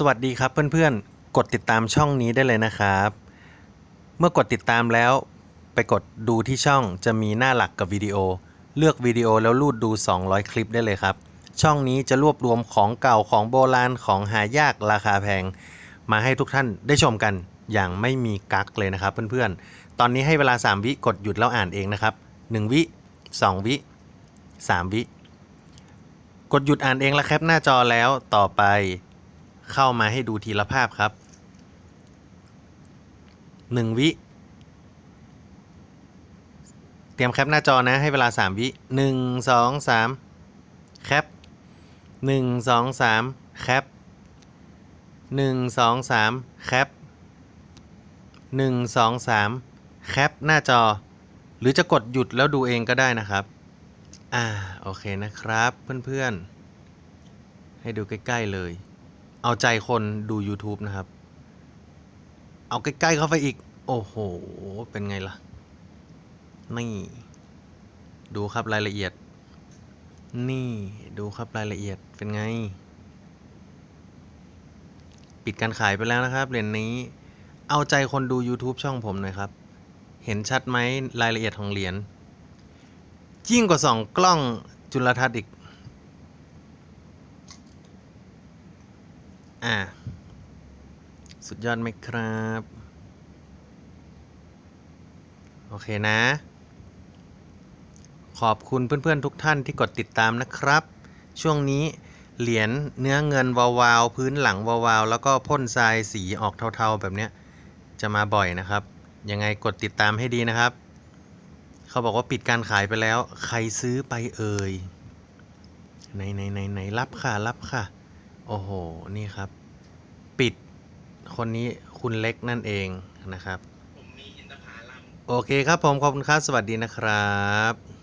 สวัสดีครับเพื่อนๆ กดติดตามช่องนี้ได้เลยนะครับ เมื่อกดติดตามแล้ว ไปกดดูที่ช่องจะมีหน้าหลักกับวิดีโอ เลือกวิดีโอแล้วลูดดู 200 คลิปได้เลยครับ ช่องนี้จะรวบรวมของเก่าของโบราณของหายากราคาแพง มาให้ทุกท่านได้ชมกันอย่างไม่มีกักเลยนะครับเพื่อนๆ ตอนนี้ให้เวลา 3 วิกดหยุดแล้วอ่านเองนะครับ 1 วิ 2 วิ 3 วิ กดหยุดอ่านเองแล้วแคปหน้าจอแล้วต่อไป เข้ามาให้ดูทีละภาพครับ 1 วิ เตรียมแคปหน้าจอนะให้เวลา 3 วิ 1 2 3 แคป 1 2 3 แคป 1 2 3 แคป 1 2 3 แคปหน้าจอ หรือจะกดหยุดแล้วดูเองก็ได้นะครับ อ่า โอเคนะครับเพื่อนๆ ให้ดูใกล้ ๆ เลย เอาใจคนดู YouTube นะครับ เอาใกล้ ๆ เข้าไปอีก โอ้โห เป็นไงล่ะ นี่ ดูครับรายละเอียด นี่ดูครับรายละเอียดเป็นไง ปิดการขายไปแล้วนะครับเหรียญนี้ เอาใจคนดู YouTube ช่องผมหน่อยครับ เห็นชัดไหมรายละเอียดของเหรียญยิ่งกว่าสองกล้องจุลทรรศน์อีก อ่า สุดยอดไหมครับ โอเคนะ ขอบคุณเพื่อนๆทุกท่านที่กดติดตามนะครับ ช่วงนี้เหรียญเนื้อเงินวาวๆพื้นหลังวาวๆแล้วก็พ่นทรายสีออกเทาๆแบบเนี้ยจะมาบ่อยนะครับ ยังไงกดติดตามให้ดีนะครับ เขาบอกว่าปิดการขายไปแล้ว ใครซื้อไปเอ่ยไหนไหนไหนไหนรับค่ะรับค่ะ โอ้โห นี่ครับ ปิดคนนี้คุณเล็กนั่นเองนะครับผมมีอินทผลัมโอเคครับผม ขอบคุณครับ สวัสดีนะครับ